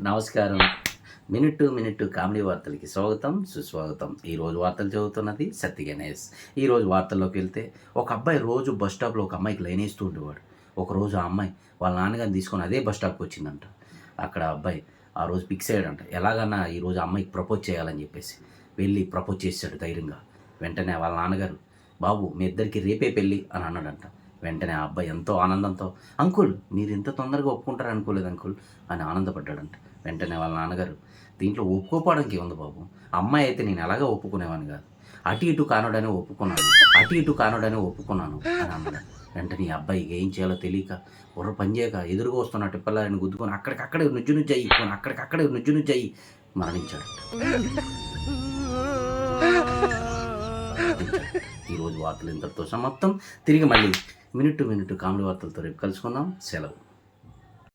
నమస్కారం. Minute to minute comedy వార్తలకి స్వాగతం సుస్వాగతం. ఈరోజు వార్తలు చదువుతున్నది సత్య గణేష్. ఈరోజు వార్తల్లోకి వెళ్తే ఒక అబ్బాయి రోజు బస్ స్టాప్లో ఒక అమ్మాయికి లైన్ వేస్తూ ఉండేవాడు. ఒక రోజు ఆ అమ్మాయి వాళ్ళ నాన్నగారిని తీసుకొని అదే బస్ స్టాప్కి వచ్చిందంట. అక్కడ అబ్బాయి ఆ రోజు ఫిక్స్ అయ్యాడంట. ఎలాగన్నా ఈరోజు ఆ అమ్మాయికి ప్రపోజ్ చేయాలని చెప్పేసి. వెళ్ళి ప్రపోజ్ చేశాడు ధైర్యంగా. వెంటనే వాళ్ళ నాన్నగారు బాబు మీ ఇద్దరికి రేపే పెళ్ళి అని అన్నాడంట. వెంటనే ఆ అబ్బాయి ఎంతో ఆనందంతో అంకుల్ మీరు ఇంత తొందరగా ఒప్పుకుంటారు అనుకోలేదు అంకుల్ అని ఆనందపడ్డాడంట. వెంటనే వాళ్ళ నాన్నగారు దీంట్లో ఒప్పుకోపోవడానికి ఉంది బాబు? అమ్మాయి అయితే నేను ఎలాగా ఒప్పుకునేవాని కాదు. అటు ఇటు కానుడని ఒప్పుకున్నాను. అటు ఇటు కానుడని ఒప్పుకున్నాను అని అన్నాడు. వెంటనే ఈ అబ్బాయికి ఏం చేయాలో తెలియక బుర్ర పని చేయక ఎదురుగా వస్తున్న టిప్పలారిని గుద్దుకొని అక్కడికక్కడే నుజ్జు నుజ్జు అయ్యి అక్కడికక్కడే నుజ్జు నుజ్జు అయ్యి మరణించాడు ఈరోజు వార్తలు ఇంతటితో సమాప్తం. తిరిగి మళ్ళీ మినిట్ టు మినిట్ కామెడీ వార్తలతో రేపు కలుసుకుందాం. సెలవు.